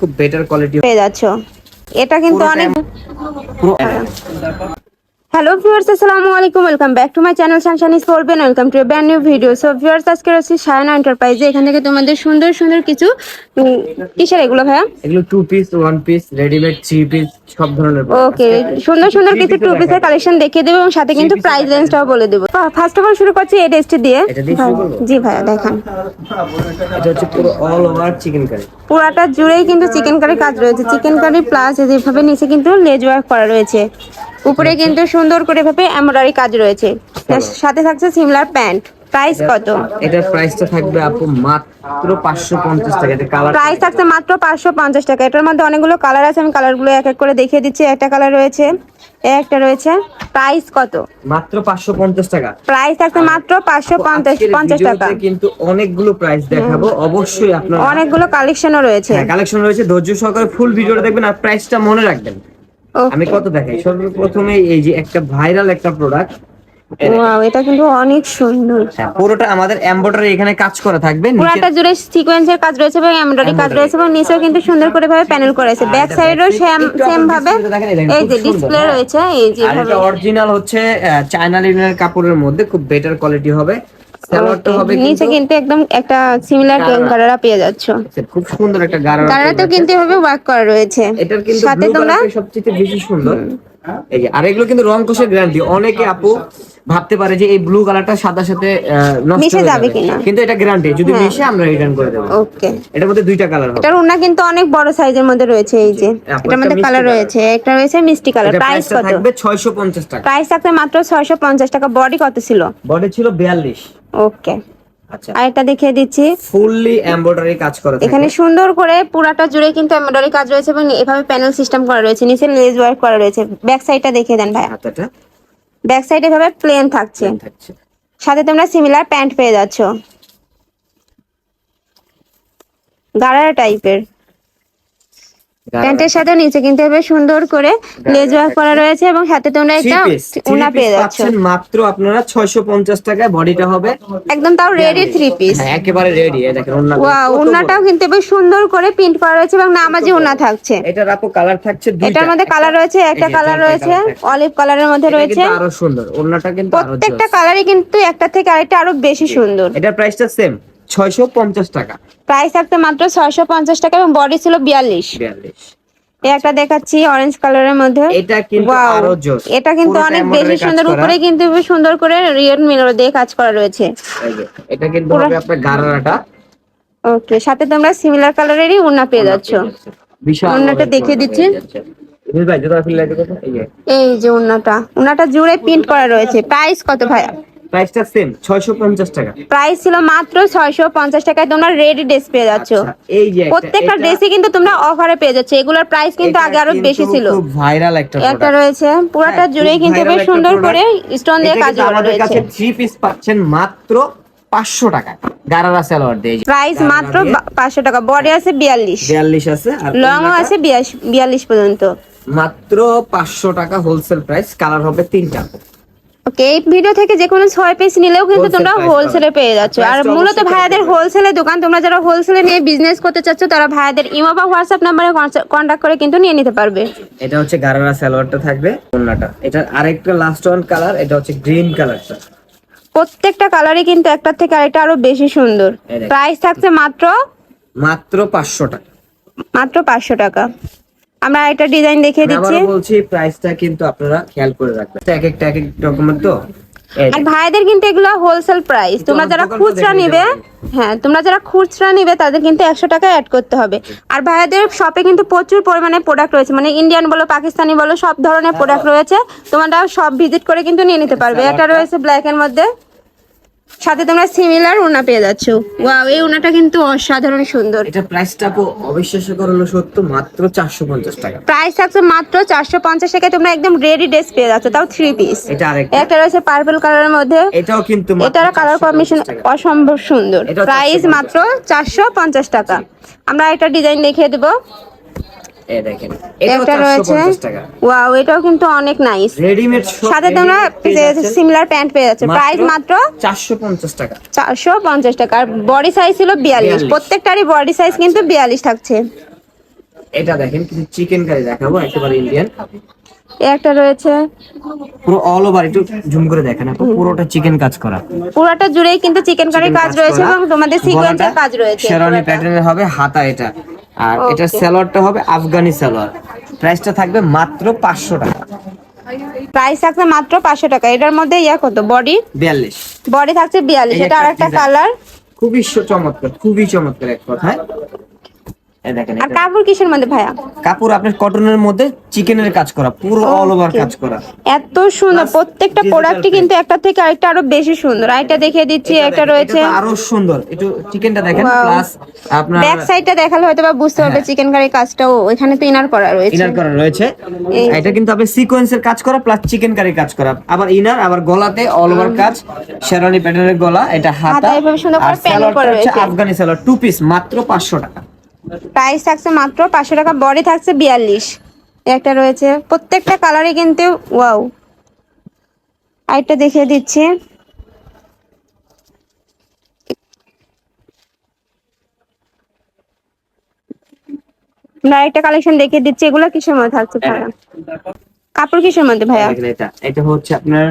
খুব better quality পেয়ে যাচ্ছ। এটা কিন্তু অনেক হ্যালো ভিউয়ার্স আসসালামু আলাইকুম welcome back to my channel সানশানি স্পোর্টবেন welcome to brand new video so viewers আজকে রয়েছে সায়না এন্টারপ্রাইজে এখান থেকে তোমাদের সুন্দর সুন্দর কিছু কিসের এগুলো ভাইয়া। এগুলো two piece one piece readymade three piece সব ধরনের ওকে সুন্দর সুন্দর কিছু টু পিসের কালেকশন দেখিয়ে দেবো এবং সাথে কিন্তু প্রাইস রেঞ্জটাও বলে দেবো। ফার্স্ট অফ অল শুরু করছি এই ড্রেসটি দিয়ে? জি ভাইয়া দেখান। এটা হচ্ছে পুরো অল ওভার চিকেন কারি পুরাটা জুড়েই কিন্তু চিকেন কারি কাজ রয়েছে। চিকেন কারি প্লাস যেভাবে নিচে কিন্তু লেজ ওয়ার্ক করা রয়েছে। উপরে কিন্তু সুন্দর করে ভাবে এমব্রয়ডারি কাজ রয়েছে। সাথে থাকছে সিমলার প্যান্ট। প্রাইস কত? এটার প্রাইসটা থাকবে আপু মাত্র পাঁচশো পঞ্চাশ টাকা। এটা কালার প্রাইস থাকছে মাত্র পাঁচশো পঞ্চাশ টাকা। এটার মধ্যে অনেকগুলো কালার আছে। আমি কালারগুলো এক এক করে দেখিয়ে দিচ্ছি। একটা কালার রয়েছে একটা রয়েছে। প্রাইস কত? মাত্র পাঁচশো পঞ্চাশ টাকা। প্রাইস থাকছে মাত্র পাঁচশো পঞ্চাশ আজকের পঞ্চাশ টাকা। কিন্তু অনেকগুলো প্রাইস দেখাবো। অবশ্যই আপনার অনেকগুলো কালেকশনও রয়েছে। কালেকশন রয়েছে। ধৈর্য সহকারে ফুল ভিডিওটা দেখবেন। আর প্রাইসটা মনে রাখবেন. আমি কত দেখাই? সর্বপ্রথমে এই যে একটা ভাইরাল একটা প্রোডাক্ট এটা কিন্তু অনেক সুন্দর। হ্যাঁ পুরোটা আমাদের এমব্রয়ডারি এখানে কাজ করা থাকবে পুরাটা জুড়ে সিকোয়েন্সের কাজ রয়েছে এবং এমব্রয়ডারি কাজ রয়েছে এবং নিচেও কিন্তু সুন্দর করে ভাবে প্যানেল করেছে ব্যাক এটা সাইডেও সেম সেম ভাবে এই যে ডিসপ্লে। রয়েছে এই যে অরিজিনাল হচ্ছে চায়না লিনের কাপড়ের মধ্যে খুব বেটার কোয়ালিটি হবে। সালোয়ারটা হবে নিচে কিন্তু একদম একটা সিমিলার পেয়ে যাচ্ছ। খুব সুন্দর একটা গাঢ় কালারাতেও কিন্তু এভাবে ওয়ার্ক করা রয়েছে। এটার কিন্তু সাথে তোমরা সবচেয়ে বেশি সুন্দর। এই যে আর এগুলো কিন্তু রং কোষের গ্যারান্টি অনেকে আপু ভাবতে পারে যে এই ব্লু কালারটা সাদার সাথে মিশে যাবে কিনা। কিন্তু এটা গ্যারান্টি যদি হ্যাঁ। মিশে আমরা রিটার্ন করে দেবো। ওকে এটার মধ্যে দুইটা কালার হবে। এটার উন্না কিন্তু অনেক বড় সাইজের মধ্যে রয়েছে এই যে। এটার মধ্যে কালার রয়েছে। একটা রয়েছে মিষ্টি কালার প্রাইস কত? থাকবে 650 টাকা। প্রাইস থাকবে মাত্র ছয়শো পঞ্চাশ টাকা। বডি কত ছিল? বডি ছিল 42 ওকে আচ্ছা। আর দেখিয়ে দিচ্ছি। ফুললি এমব্রয়ডারি কাজ করা এখানে সুন্দর করে পুরাটা জুড়ে কিন্তু এমব্রয়ডারি কাজ রয়েছে এবং এভাবে প্যানেল সিস্টেম করা রয়েছে। নিচে লেজ ওয়ার্ক করা রয়েছে। ব্যাক সাইডটা দেখিয়ে দেন ভাই হাতাটা। ব্যাক সাইডে এভাবে প্লেন থাকছে। থাকছে। সাথে তোমরা সিমিলার প্যান্ট পেয়ে যাচ্ছ। গাড়ারা টাইপের প্যান্টের সাথে নিচে কিন্তু এভাবে সুন্দর করে লেজ ওয়ার্ক করা রয়েছে এবং সাথে তোমরা একটা উনা পেয়ে যাচ্ছ। মাত্র আপনারা 650 টাকায় বডিটা হবে। একদম তাও রেডি থ্রি পিস হ্যাঁ একেবারে রেডি দেখেন ওন্না ওয়াও উন্নাটাও কিন্তু বেশ সুন্দর করে প্রিন্ট করা রয়েছে এবং নামাজি উন্না থাকছে। এটার আপু কালার থাকছে দুইটা। এটার মধ্যে কালার রয়েছে একটা কালার রয়েছে। অলিভ কালারের মধ্যে রয়েছে। আরও সুন্দর ওন্নাটা কিন্তু আরও প্রত্যেকটা কালারই কিন্তু একটা থেকে আরেকটা আরও বেশি সুন্দর। এটার প্রাইসটা সেম 650 টাকা। প্রাইস থাকতে মাত্র ছয়শো পঞ্চাশ টাকা এবং বডি ছিল বিয়াল্লিশ। 42 একটা দেখাচ্ছি অরেঞ্জ কালারের মধ্যে। এটা কিন্তু আরও জোস এটা কিন্তু অনেক বেশি সুন্দর। উপরে কিন্তু সুন্দর করে রিয়েল মিরর দিয়ে কাজ করা রয়েছে। এটা কিন্তু হবে আপনার গারারাটা। ওকে সাথে তোমরা সিমিলার কালারেরই উন্না পেয়ে যাচ্ছ। বিশাল ওন্নাটা দেখিয়ে দিচ্ছি। এই যে। এই যে উন্নাটা। উন্নাটা জুড়ে প্রিন্ট করা রয়েছে। প্রাইস কত ভাইয়া? প্রাইসটা সেম 650 টাকা। প্রাইস ছিল মাত্র ছয়শো পঞ্চাশ টাকায় তোমরা রেডি ড্রেস পেয়ে যাচ্ছ। আচ্ছা, এই যে প্রত্যেকটা ড্রেসই কিন্তু তোমরা অফারে পেয়ে যাচ্ছ। এগুলোর প্রাইস কিন্তু আগে আরও বেশি ছিল। খুব ভাইরাল একটা। রয়েছে পুরাটা হ্যাঁ, জুড়েই কিন্তু বেশ সুন্দর করে স্টোন দিয়ে কাজ করা আমাদের কাছে থ্রি পিস পাচ্ছেন মাত্র পাঁচশো টাকা। গারারা সালোয়ার দিয়ে প্রাইস মাত্র পাঁচশো টাকা। বডি আছে বিয়াল্লিশ। বিয়াল্লিশ আছে আর লংও আছে বিয়াল্লিশ পর্যন্ত। মাত্র পাঁচশো টাকা হোলসেল প্রাইস কালার হবে তিনটা। ওকে এই ভিডিও থেকে যে কোনো ছয় পিস নিলেও কিন্তু তোমরা হোলসেলে পেয়ে যাচ্ছ। আর মূলত ভাইয়াদের পাবে। হোলসেলের দোকান তোমরা যারা হোলসেলে নিয়ে বিজনেস করতে চাচ্ছ তারা ভাইয়াদের ইমো বা হোয়াটসঅ্যাপ নাম্বারে কন্ট্যাক্ট করে কিন্তু নিয়ে নিতে পারবে। এটা হচ্ছে গারারা সালোয়ারটা থাকবে ওড়নাটা। এটা আরেকটা লাস্ট ওয়ান কালার এটা হচ্ছে গ্রিন কালারটা প্রত্যেকটা কালারই কিন্তু একটার থেকে আরেকটা আরও বেশি সুন্দর। প্রাইস থাকছে মাত্র মাত্র পাঁচশো টাকা। মাত্র পাঁচশো টাকা। আমরা একটা ডিজাইন দেখিয়ে দিচ্ছি। বলছি প্রাইসটা কিন্তু আপনারা খেয়াল করে রাখবেন। এক একটা এক এক রকমের তো আর ভাইদের কিন্তু এগুলো হোলসেল প্রাইস তোমরা যারা খুচরা নিবে হ্যাঁ তোমরা যারা খুচরা নিবে তাদের কিন্তু একশো টাকা অ্যাড করতে হবে। আর ভাইদের শপে কিন্তু প্রচুর পরিমাণে প্রোডাক্ট রয়েছে। মানে ইন্ডিয়ান বলো পাকিস্তানি বলো সব ধরনের প্রোডাক্ট রয়েছে। তোমরা সব ভিজিট করে কিন্তু নিয়ে নিতে পারবে। এটা রয়েছে ব্ল্যাক এর মধ্যে। সাথে তোমরা সিমিলার উনা পেয়ে যাচ্ছ। ওয়াও এই উনাটা কিন্তু অসাধারণ সুন্দর। এটা প্রাইসটা অবিশ্বাস্য করল সত্য মাত্র চারশো পঞ্চাশ টাকা। প্রাইস থাকছে মাত্র চারশো পঞ্চাশ টাকায় তোমরা একদম রেডি ড্রেস পেয়ে যাচ্ছ তাও থ্রি পিস এটা আরেকটা। একটা রয়েছে পার্পল কালারের মধ্যে। এটাও কিন্তু এটার কালার 450 কম্বিনেশন অসম্ভব সুন্দর। প্রাইস মাত্র চারশো পঞ্চাশ টাকা। আমরা একটা ডিজাইন দেখিয়ে দেবো। এই দেখেন এটাও রয়েছে ওয়াও এটাও কিন্তু অনেক নাইস রেডিমেড সাথে তোমরা সিমিলার প্যান্ট পেয়ে যাচ্ছে। প্রাইস মাত্র চারশো পঞ্চাশ টাকা। চারশো পঞ্চাশ টাকা। আর বডি সাইজ ছিল বিয়াল্লিশ। 42 প্রত্যেকটারই বডি সাইজ কিন্তু বিয়াল্লিশ থাকছে। এটা দেখেন কিছু চিকেন কারি দেখাবো একেবারে ইন্ডিয়ান একটা রয়েছে। পুরো অল ওভার একটু জুম করে দেখেন আপু পুরোটা চিকেন কাজ করা। পুরোটা জুড়েই কিন্তু চিকেন কারির কাজ রয়েছে এবং তোমাদের সিকোয়েন্সের কাজ রয়েছে শেরওয়ানি প্যাটার্নের হবে হাতা এটা। আর এটা সালোয়ারটা হবে আফগানি সালোয়ার। প্রাইসটা থাকবে মাত্র পাঁচশো টাকা। প্রাইস থাকছে মাত্র পাঁচশো টাকা। এটার মধ্যে ইয়া কত? বডি? বিয়াল্লিশ। বডি থাকছে বিয়াল্লিশ। এটা আর একটা কালার খুবই চমৎকার খুবই চমৎকার এক কথায় এই দেখেন আর কাপড় কিসের মধ্যে ভাইয়া? কাপড় আপনার কটনের মধ্যে চিকেনের কাজ করা পুরো অল ওভার কাজ করা। এত সুন্দর প্রত্যেকটা প্রোডাক্টই কিন্তু একটা থেকে আরেকটা আরও বেশি সুন্দর। আর এটা দেখিয়ে দিচ্ছি একটা রয়েছে। আরও সুন্দর। একটু চিকেনটা দেখেন. প্লাস আপনার ব্যাক সাইডটা দেখালে হয়তো বা বুঝতে পারবে চিকেন কারির কাজটাও ওইখানে তো ইনার করা রয়েছে। ইনার করা রয়েছে। এটা কিন্তু আপনি সিকোয়েন্সের কাজ করা প্লাস চিকেন কারির কাজ করা। আবার ইনার আবার গলাতে অল ওভার কাজ। শেরওয়ানি প্যাটার্নের গলা এটা হাতা। এভাবে সুন্দর করে আর প্যানেল করা রয়েছে। আফগানি সালোয়ার টু পিস মাত্র পাঁচশো টাকা। প্রাইস থাকছে মাত্র পাঁচশো টাকা বডি থাকছে বিয়াল্লিশ। একটা রয়েছে প্রত্যেকটা কালারে কিন্তু ওয়াও আরেকটা দেখিয়ে দিচ্ছি। আমরা আরেকটা কালেকশন দেখিয়ে দিচ্ছি এগুলো কি সময় থাকছে ভাইয়া কাপড় কিসের মধ্যে ভাইয়া? এটা এটা হচ্ছে আপনার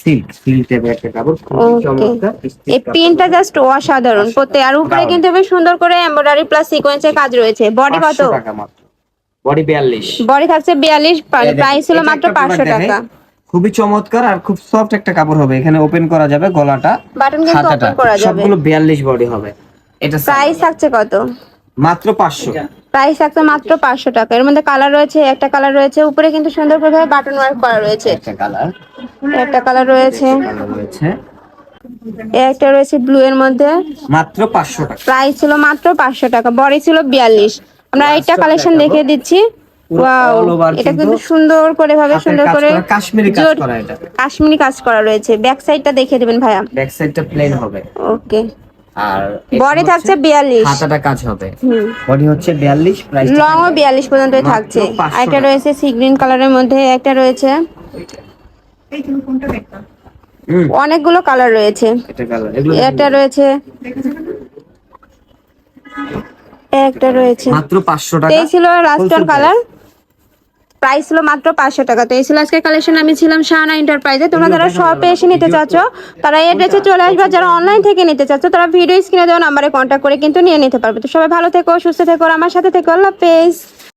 সিল্ক সিল্ক টাইপের একটা কাপড়। চমৎকার এই। প্রিন্টটা জাস্ট অসাধারণ প্রত্যেক আর উপরে কিন্তু বেশ সুন্দর করে এমব্রয়ডারি প্লাস সিকোয়েন্সের কাজ রয়েছে। বডি কত? 500 বডি 42 বডি থাকছে বিয়াল্লিশ এই দেখেন, প্রাইস হলো মাত্র একটা পাঁচশো product টাকা। খুবই চমৎকার আর খুব সফট একটা কাপড় হবে। এখানে ওপেন করা যাবে গলাটা বাটন কিন্তু ওপেন করা যাবে। সবগুলো 42 বডি হবে। এটা প্রাইস থাকছে কত? মাত্র 500 প্রাইস থাকছে মাত্র পাঁচশো টাকা। এর মধ্যে কালার রয়েছে একটা কালার রয়েছে। উপরে কিন্তু সুন্দর করে বাটন ওয়ার্ক করা রয়েছে। একটা কালার একটা কালার রয়েছে। রয়েছে। এ একটা রয়েছে ব্লু এর মধ্যে। মাত্র 500 টাকা। প্রাইস ছিল মাত্র পাঁচশো টাকা। বডি ছিল বিয়াল্লিশ। আমরা একটা কালেকশন দেখিয়ে দিচ্ছি। ওয়াও এটা কিন্তু সুন্দর করে ভাবে সুন্দর করে করা, কাশ্মীরি কাজ করা এটা। কাশ্মীরি কাজ করা রয়েছে। ব্যাক সাইডটা দেখিয়ে দিবেন ভাইয়া। ব্যাক সাইডটা প্লেন হবে। ওকে আর বডি থাকছে বিয়াল্লিশ। হাতাটা কাজ হবে। বডি হচ্ছে 42 প্রাইস লং ও বিয়াল্লিশ পর্যন্ত থাকছে। একটা রয়েছে সি গ্রিন কালারের মধ্যে একটা রয়েছে। অনেকগুলো কালার রয়েছে। একটা রয়েছে। একটা রয়েছে। মাত্র 500 টাকা। এই ছিল লাস্ট কালার প্রাইস ছিল মাত্র পাঁচশো টাকা। তো এই ছিল আজকের কালেকশন আমি ছিলাম শাহানা এন্টারপ্রাইজে তোমরা যারা শপে এসে নিতে চাচ্ছ তারা এড্রেসে ড্রেসে চলে আসবে। যারা অনলাইন থেকে নিতে চাচ্ছ তারা ভিডিও স্ক্রিনে দেওয়া নাম্বারে কন্ট্যাক্ট করে কিন্তু নিয়ে নিতে পারবে। তো সবাই ভালো থেকো সুস্থ থেকো আমার সাথে থেকো। আল্লাহ হাফেজ।